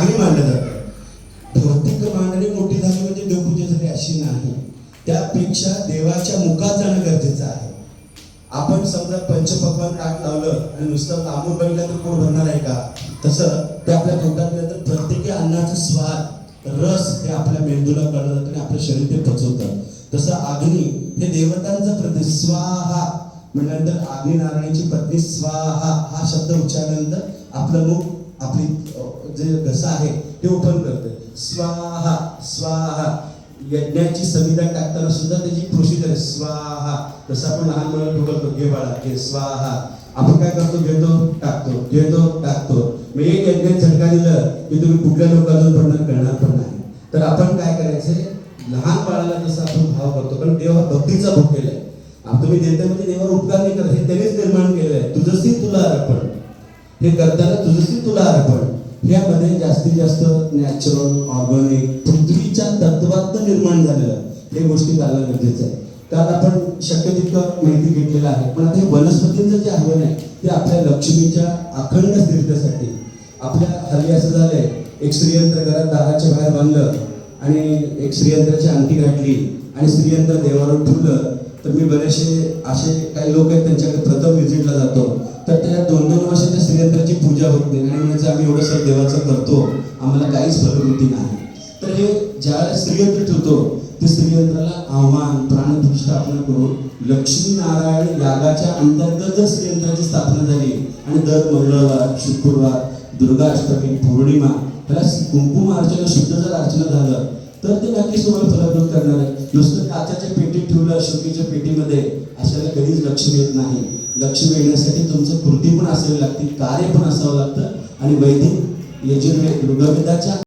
मागणी मांडलं. जातं भौतिक मांडणी मोठी झाली म्हणजे देवपूजा झाली अशी नाही. त्यापेक्षा देवाच्या मुखात जाणं गरजेचं आहे. आपण समजा पंचपक्वान ताक लावलं आणि नुसतं तांबूळ बघितलं तर कोण भरणार आहे का? तसं ते आपल्या पोटात गेलं तर प्रत्येकी अन्नाचा स्वाद रस हे आपल्या मेंदूला कळलं जातं आणि आपलं शरीर ते पचवतं. तसं अग्नी हे देवतांचं प्रतीक. स्वाहा म्हटल्यानंतर अग्नी नारायणाची पत्नी स्वाहा हा शब्द उच्चारल्यानंतर आपलं मुख आपली जे घसा आहे ते ओपन करते. स्वाहा स्वाहा. यज्ञाची संविधान टाकताना सुद्धा त्याची प्रोसिजर आहे. स्वाहा. जसं आपण लहान मुलाला ठोकरतो घे बाळा घे स्वाहा. आपण काय करतो? घेतो टाकतो. घेतो टाकतो. मग एक यज्ञ झटका दिलं की तुम्ही कुठल्या लोकांना पडणार करणार पण नाही. तर आपण काय करायचं? लहान बाळाला जसं आपण भाव करतो कारण देव हा भक्तीचा भोग केलाय. तुम्ही देता म्हणजे देवावर उपकार नाही करत हे त्यांनीच निर्माण केलेलं आहे तुला अर्पण. हे करताना तुझी तुला अर्पण ह्यामध्ये जास्तीत जास्त नॅचरल ऑर्गॅनिक पृथ्वीच्या तत्वात निर्माण झालेलं हे गोष्टी चालणं गरजेचं आहे. कारण आपण शक्य तितकं माहिती घेतलेलं आहे. पण आता हे वनस्पतींचं जे आव्हान आहे ते आपल्या लक्ष्मीच्या अखंड स्थिरतेसाठी. आपल्या हल्ली असं झालंय. एक स्त्रीयंत्र घरात दाराच्या बाहेर बांधलं आणि एक स्त्रीयंत्राची अंगठी घातली आणि स्त्रीयंत्र देवावर ठेवलं. तर मी बरेचसे असे काही लोक आहेत त्यांच्याकडे प्रथम व्हिजिटला जातो. तर त्या दोन दोन वर्ष त्या पूजा होत नाही आणि म्हणजे आम्ही एवढं सर देवाचं करतो. आम्हाला काहीच फलवृत्ती नाही. तर हे ज्या श्रीयंत्र ठेवतो ते श्रीयंत्राला आव्हान प्राणप्रतिष्ठापना करून लक्ष्मीनारायण यागाच्या अंतर्गत जर श्रीयंत्राची स्थापना झाली आणि दर मंगळवार शुक्रवार दुर्गाष्टमी पौर्णिमा त्याला कुंकुम अर्चना शुद्ध जर अर्चना झालं तर ते नक्कीच तुम्हाला फलप्रद करणार आहे. नुसतं काचाच्या पेटीत ठेवलं अशोकीच्या पेटीमध्ये अशाला कधीच लक्ष मिळत नाही. लक्ष मिळण्यासाठी तुमचं कृती पण असावी लागते कार्य पण असावं लागतं. आणि वैदिक यजुर्वेद ऋग्वेदाच्या